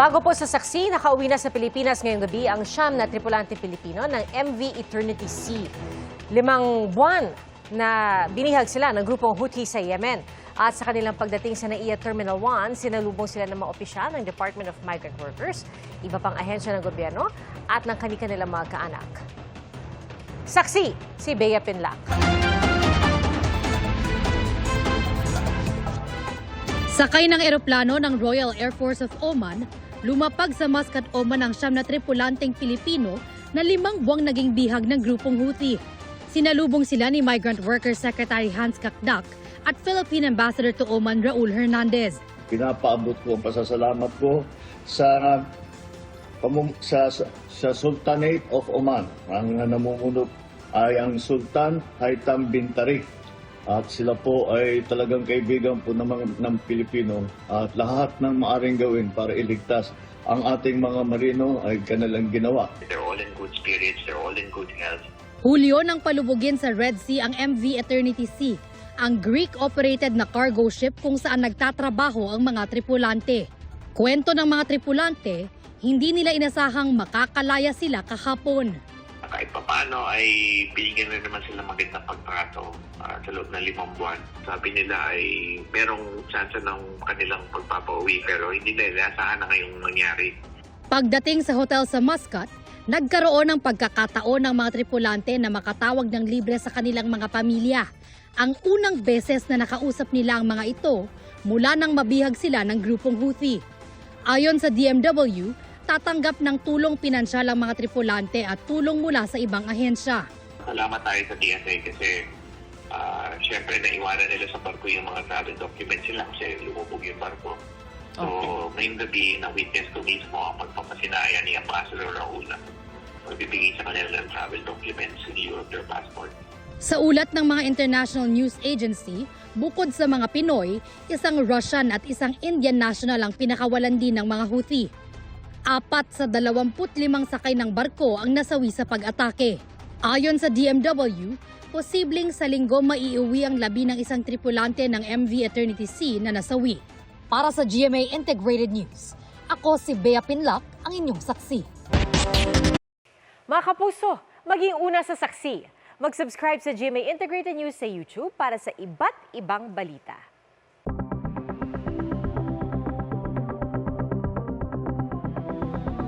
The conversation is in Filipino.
Bago po sa saksi, nakauwi na sa Pilipinas ngayong gabi ang siyam na tripulante Pilipino ng MV Eternity Sea. Limang buwan na binihag sila ng grupong Houthi sa Yemen. At sa kanilang pagdating sa NAIA Terminal 1, sinalubong sila ng mga opisyal ng Department of Migrant Workers, iba pang ahensya ng gobyerno at ng kanilang mga kaanak. Saksi, si Bea Pinlac. Sakay ng eroplano ng Royal Air Force of Oman, lumapag sa Muscat, Oman ang siyam na tripulanteng Pilipino na limang buwang naging bihag ng grupong Houthi. Sinalubong sila ni Migrant Workers Secretary Hans Kakdak at Philippine Ambassador to Oman Raul Hernandez. pinapaabot ko ang pasasalamat ko sa sa, sa, Sultanate of Oman. Ang namumuno ay ang Sultan Haitham bin Tariq. At sila po ay talagang kaibigan po ng, mga, ng Pilipino at lahat ng maaring gawin para iligtas ang ating mga marino ay kanilang ginawa. They're all in good spirits. They're all in good health. Hulyo nang palubugin sa Red Sea ang MV Eternity Sea, ang Greek-operated na cargo ship kung saan nagtatrabaho ang mga tripulante. Kwento ng mga tripulante, hindi nila inasahang makakalaya sila kahapon. Kahit papaano ay binigyan na naman sila magandang pagtrato ah, sa loob ng limang buwan. Sabi nila ay merong chance ng kanilang pagpapauwi pero hindi nila inaasahan na ngayong mangyari. Pagdating sa hotel sa Muscat, nagkaroon ng pagkakataon ng mga tripulante na makatawag ng libre sa kanilang mga pamilya. Ang unang beses na nakausap nila ang mga ito mula nang mabihag sila ng grupong Houthi. Ayon sa DMW, tatanggap ng tulong pinansyal ang mga tripulante at tulong mula sa ibang ahensya. Salamat tayo sa TSA kasi ah, syempre naiwanan nila sa barko yung mga travel documents nila kasi lumubog yung barko. So, ngayong gabi, na-witness ko mismo ang pagpapasinaya ni Ambassador Raul na magbibigay sa kanila ng travel documents in of their passport. Sa ulat ng mga international news agency, bukod sa mga Pinoy, isang Russian at isang Indian national ang pinakawalan din ng mga Houthi. Apat sa 25 sakay ng barko ang nasawi sa pag-atake. Ayon sa DMW, posibleng sa linggo maiuwi ang labi ng isang tripulante ng MV Eternity Sea na nasawi. Para sa GMA Integrated News, ako si Bea Pinlock, ang inyong saksi. Mga kapuso, maging una sa saksi. Mag-subscribe sa GMA Integrated News sa YouTube para sa iba't ibang balita.